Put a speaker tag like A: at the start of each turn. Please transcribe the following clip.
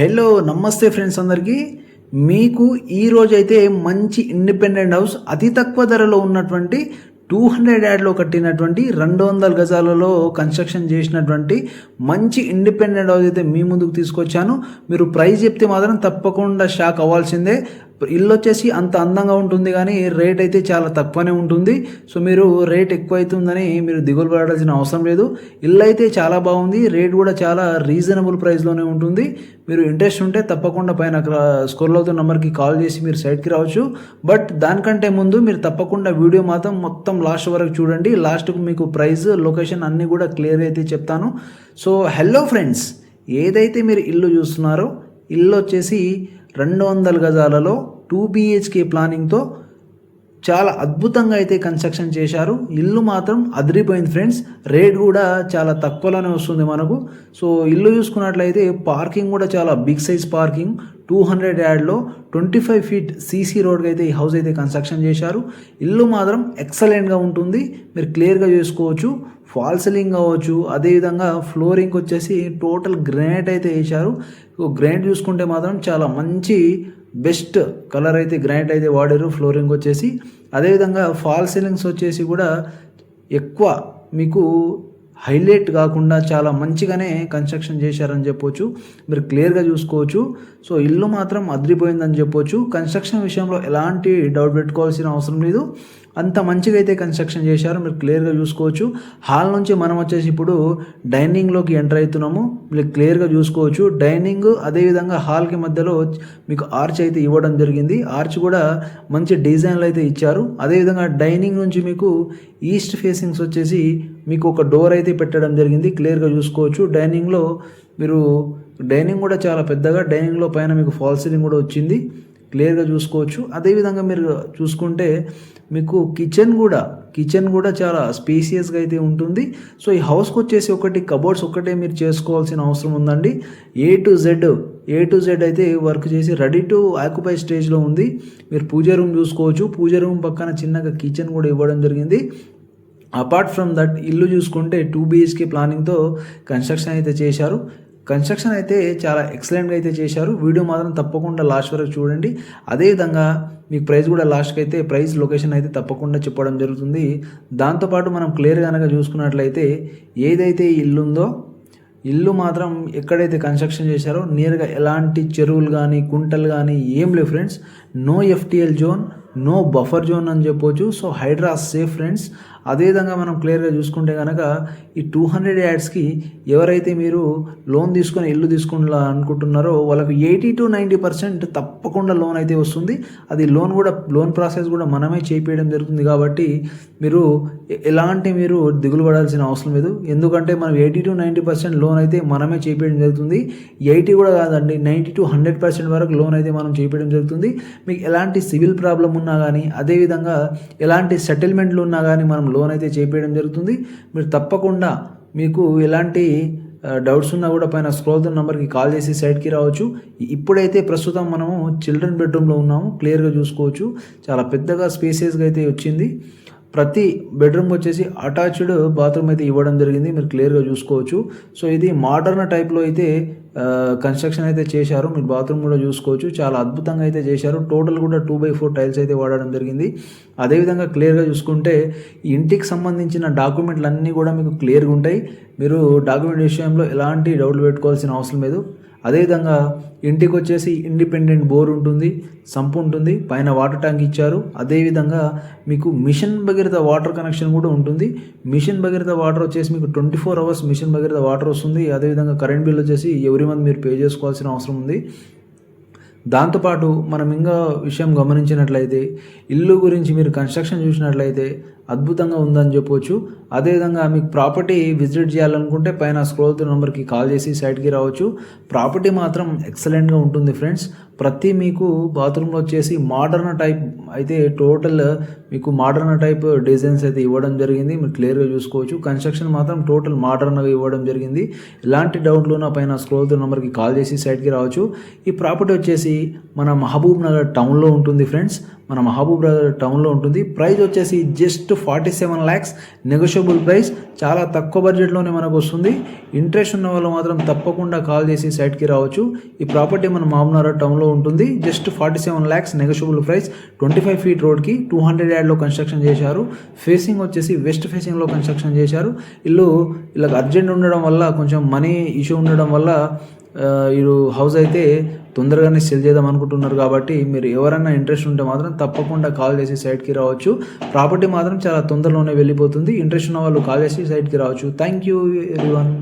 A: Hello నమస్తే friends అందరికీ. మీకు ఈరోజైతే అయితే మంచి ఇండిపెండెంట్ హౌస్ అతి తక్కువ ధరలో ఉన్నటువంటి టూ హండ్రెడ్ యాడ్లో కట్టినటువంటి రెండు వందల గజాలలో కన్స్ట్రక్షన్ చేసినటువంటి మంచి ఇండిపెండెంట్ హౌస్ అయితే మీ ముందుకు తీసుకొచ్చాను. మీరు ప్రైస్ చెప్తే మాత్రం తప్పకుండా షాక్ అవ్వాల్సిందే. ఇల్లు వచ్చేసి అంత అందంగా ఉంటుంది కానీ రేట్ అయితే చాలా తక్కువనే ఉంటుంది. సో మీరు రేట్ ఎక్కువ అవుతుందని మీరు దిగులు పడాల్సిన అవసరం లేదు. ఇల్లు అయితే చాలా బాగుంది. రేట్ కూడా చాలా రీజనబుల్ ప్రైస్లోనే ఉంటుంది. మీరు ఇంట్రెస్ట్ ఉంటే తప్పకుండా పైన స్కోర్లో అవుతున్న నెంబర్కి కాల్ చేసి మీరు సైట్కి రావచ్చు. బట్ దానికంటే ముందు మీరు తప్పకుండా వీడియో మాత్రం మొత్తం లాస్ట్ వరకు చూడండి. లాస్ట్కు మీకు ప్రైస్ లొకేషన్ అన్నీ కూడా క్లియర్ అయితే చెప్తాను. సో హలో ఫ్రెండ్స్ ఏదైతే మీరు ఇల్లు చూస్తున్నారో ఇల్లు వచ్చేసి రెండు వందల గజాలలో టూ బిహెచ్కే ప్లానింగ్తో చాలా అద్భుతంగా అయితే కన్స్ట్రక్షన్ చేశారు. ఇల్లు మాత్రం అదిరిపోయింది ఫ్రెండ్స్ రేట్ కూడా చాలా తక్కువలోనే వస్తుంది మనకు. సో ఇల్లు చూసుకున్నట్లయితే పార్కింగ్ కూడా చాలా big size parking two hundred యాడ్లో ట్వంటీ ఫైవ్ ఫీట్ సీసీ రోడ్కి అయితే ఈ హౌస్ అయితే కన్స్ట్రక్షన్ చేశారు. ఇల్లు మాత్రం ఎక్సలెంట్గా ఉంటుంది. మీరు క్లియర్గా చేసుకోవచ్చు. ఫాల్ సీలింగ్ కావచ్చు అదేవిధంగా ఫ్లోరింగ్ వచ్చేసి టోటల్ గ్రానైట్ అయితే వేశారు. గ్రానైట్ చూసుకుంటే మాత్రం చాలా మంచి బెస్ట్ కలర్ అయితే గ్రానైట్ అయితే వాడారు ఫ్లోరింగ్ వచ్చేసి. అదేవిధంగా ఫాల్ సీలింగ్స్ వచ్చేసి కూడా ఎక్కువ మీకు హైలైట్ కాకుండా చాలా మంచిగానే కన్స్ట్రక్షన్ చేశారని చెప్పొచ్చు. మీరు క్లియర్గా చూసుకోవచ్చు. సో ఇల్లు మాత్రం అదిరిపోయిందని చెప్పొచ్చు. కన్స్ట్రక్షన్ విషయంలో ఎలాంటి డౌట్ పెట్టుకోవాల్సిన అవసరం లేదు. అంత మంచిగా అయితే కన్స్ట్రక్షన్ చేశారు మీరు క్లియర్గా చూసుకోవచ్చు. హాల్ నుంచి మనం వచ్చేసి ఇప్పుడు డైనింగ్లోకి ఎంటర్ అవుతున్నాము. మీరు క్లియర్గా చూసుకోవచ్చు. డైనింగ్ అదేవిధంగా హాల్కి మధ్యలో మీకు ఆర్చ్ అయితే ఇవ్వడం జరిగింది. ఆర్చ్ కూడా మంచి డిజైన్లు అయితే ఇచ్చారు. అదేవిధంగా డైనింగ్ నుంచి మీకు ఈస్ట్ ఫేసింగ్స్ వచ్చేసి మీకు ఒక డోర్ అయితే పెట్టడం జరిగింది. క్లియర్గా చూసుకోవచ్చు. డైనింగ్లో మీరు డైనింగ్ కూడా చాలా పెద్దగా డైనింగ్లో పైన మీకు ఫాల్ సీలింగ్ కూడా వచ్చింది. క్లియర్గా చూసుకోవచ్చు. అదేవిధంగా మీరు చూసుకుంటే మీకు కిచెన్ కూడా కిచెన్ కూడా చాలా స్పేసియస్గా అయితే ఉంటుంది. సో ఈ హౌస్కి వచ్చేసి ఒకటి కబోర్డ్స్ ఒకటే మీరు చేసుకోవాల్సిన అవసరం ఉందండి. A to Z A to Z అయితే వర్క్ చేసి రెడీ టు ఆక్యుపై స్టేజ్లో ఉంది. మీరు పూజ రూమ్ చూసుకోవచ్చు. పూజ రూమ్ పక్కన చిన్నగా కిచెన్ కూడా ఇవ్వడం జరిగింది. అపార్ట్ ఫ్రమ్ దట్ ఇల్లు చూసుకుంటే టూ బిహెచ్కే ప్లానింగ్తో కన్స్ట్రక్షన్ అయితే చేశారు. కన్స్ట్రక్షన్ అయితే చాలా ఎక్సలెంట్గా అయితే చేశారు. వీడియో మాత్రం తప్పకుండా లాస్ట్ వరకు చూడండి. అదేవిధంగా మీకు ప్రైస్ కూడా లాస్ట్కి అయితే ప్రైస్ లొకేషన్ అయితే తప్పకుండా చెప్పడం జరుగుతుంది. దాంతోపాటు మనం క్లియర్ కనుక చూసుకున్నట్లయితే ఏదైతే ఇల్లు ఉందో ఇల్లు మాత్రం ఎక్కడైతే కన్స్ట్రక్షన్ చేశారో నేరుగా ఎలాంటి చెరువులు కానీ కుంటలు కానీ ఏం లేవు friends. No FTL zone no buffer zone అని చెప్పొచ్చు. So Hydraa safe friends. అదేవిధంగా మనం క్లియర్గా చూసుకుంటే కనుక ఈ టూ హండ్రెడ్ యాడ్స్కి ఎవరైతే మీరు లోన్ తీసుకొని ఇల్లు తీసుకున్నా అనుకుంటున్నారో వాళ్ళకి ఎయిటీ టు నైంటీ పర్సెంట్ తప్పకుండా లోన్ అయితే వస్తుంది. అది లోన్ కూడా లోన్ ప్రాసెస్ కూడా మనమే చేపేయడం జరుగుతుంది కాబట్టి మీరు ఎలాంటి మీరు దిగులు పడాల్సిన అవసరం లేదు. ఎందుకంటే మనం eighty to ninety percent loan అయితే మనమే చేపేయడం జరుగుతుంది. ఎయిటీ కూడా కాదండి నైంటీ టు హండ్రెడ్ పర్సెంట్ వరకు లోన్ అయితే మనం చేపేయడం జరుగుతుంది. మీకు ఎలాంటి సివిల్ ప్రాబ్లం ఉన్నా కానీ అదేవిధంగా ఎలాంటి సెటిల్మెంట్లు ఉన్నా కానీ మనం లోన్ అయితే చేపేయడం జరుగుతుంది. మీరు తప్పకుండా మీకు ఎలాంటి డౌట్స్ ఉన్నా కూడా పైన స్క్రోల్ నెంబర్కి కాల్ చేసి సైట్కి రావచ్చు. ఇప్పుడైతే ప్రస్తుతం మనము చిల్డ్రన్ బెడ్రూమ్లో ఉన్నాము. క్లియర్గా చూసుకోవచ్చు. చాలా పెద్దగా స్పేసెస్గా అయితే వచ్చింది. ప్రతి బెడ్రూమ్ వచ్చేసి అటాచ్డ్ బాత్రూమ్ అయితే ఇవ్వడం జరిగింది. మీరు క్లియర్గా చూసుకోవచ్చు. సో ఇది మోడర్న్ టైప్లో అయితే కన్స్ట్రక్షన్ అయితే చేశారు. మీరు బాత్రూమ్ కూడా చూసుకోవచ్చు. చాలా అద్భుతంగా అయితే చేశారు. టోటల్ కూడా టూ బై ఫోర్ టైల్స్ అయితే వాడడం జరిగింది. అదేవిధంగా క్లియర్గా చూసుకుంటే ఇంటికి సంబంధించిన డాక్యుమెంట్లు అన్నీ కూడా మీకు క్లియర్గా ఉంటాయి. మీరు డాక్యుమెంట్ విషయంలో ఎలాంటి డౌట్లు పెట్టుకోవాల్సిన అవసరం లేదు. అదేవిధంగా ఇంటికి వచ్చేసి ఇండిపెండెంట్ బోర్ ఉంటుంది సంప్ ఉంటుంది పైన వాటర్ ట్యాంక్ ఇచ్చారు. అదేవిధంగా మీకు మిషన్ భగీరథ వాటర్ కనెక్షన్ కూడా ఉంటుంది. మిషన్ భగీరథ వాటర్ వచ్చేసి మీకు twenty four hours mission Bhagiratha water వస్తుంది. అదేవిధంగా కరెంట్ బిల్ వచ్చేసి ఎవ్రీ మంత్ మీరు పే చేసుకోవాల్సిన అవసరం ఉంది. దాంతోపాటు మనం ఇంకా విషయం గమనించినట్లయితే ఇల్లు గురించి మీరు కన్స్ట్రక్షన్ చూసినట్లయితే అద్భుతంగా ఉందని చెప్పొచ్చు. అదేవిధంగా మీకు ప్రాపర్టీ విజిట్ చేయాలనుకుంటే పైన స్క్రోల్ నెంబర్కి కాల్ చేసి సైట్కి రావచ్చు. ప్రాపర్టీ మాత్రం ఎక్సలెంట్గా ఉంటుంది ఫ్రెండ్స్ ప్రతి మీకు బాత్రూంలో వచ్చేసి మోడర్న్ టైప్ అయితే టోటల్ మీకు మోడర్న్ టైప్ డిజైన్స్ అయితే ఇవ్వడం జరిగింది. మీరు క్లియర్గా చూసుకోవచ్చు. కన్స్ట్రక్షన్ మాత్రం టోటల్ మోడర్న్గా ఇవ్వడం జరిగింది. ఎలాంటి డౌట్లు ఉన్న పైన స్క్రోల్ నెంబర్కి కాల్ చేసి సైట్కి రావచ్చు. ఈ ప్రాపర్టీ వచ్చేసి మన మహబూబ్ నగర్ టౌన్లో ఉంటుంది ఫ్రెండ్స్ మన మహబూబ్ నగర్ టౌన్లో ఉంటుంది. ప్రైస్ వచ్చేసి just forty seven lakhs negotiable price చాలా తక్కువ బడ్జెట్లోనే మనకు వస్తుంది. ఇంట్రెస్ట్ ఉన్న వాళ్ళు మాత్రం తప్పకుండా కాల్ చేసి సైట్కి రావచ్చు. ఈ ప్రాపర్టీ మన మహబూబ్నగర్ టౌన్లో ఉంటుంది. Just forty seven lakhs negotiable price twenty five feet రోడ్కి టూ హండ్రెడ్ యార్డ్లో కన్స్ట్రక్షన్ చేశారు. ఫేసింగ్ వచ్చేసి వెస్ట్ ఫేసింగ్లో కన్స్ట్రక్షన్ చేశారు. ఇల్లు ఇలా అర్జెంట్ ఉండడం వల్ల కొంచెం మనీ ఇష్యూ ఉండడం వల్ల వీరు హౌస్ అయితే తొందరగానే సెల్ చేద్దాం అనుకుంటున్నారు కాబట్టి మీరు ఎవరైనా ఇంట్రెస్ట్ ఉంటే మాత్రం తప్పకుండా కాల్ చేసి సైట్కి రావచ్చు. ప్రాపర్టీ మాత్రం చాలా తొందరలోనే వెళ్ళిపోతుంది. ఇంట్రెస్ట్ ఉన్న వాళ్ళు కాల్ చేసి సైట్కి రావచ్చు. Thank you everyone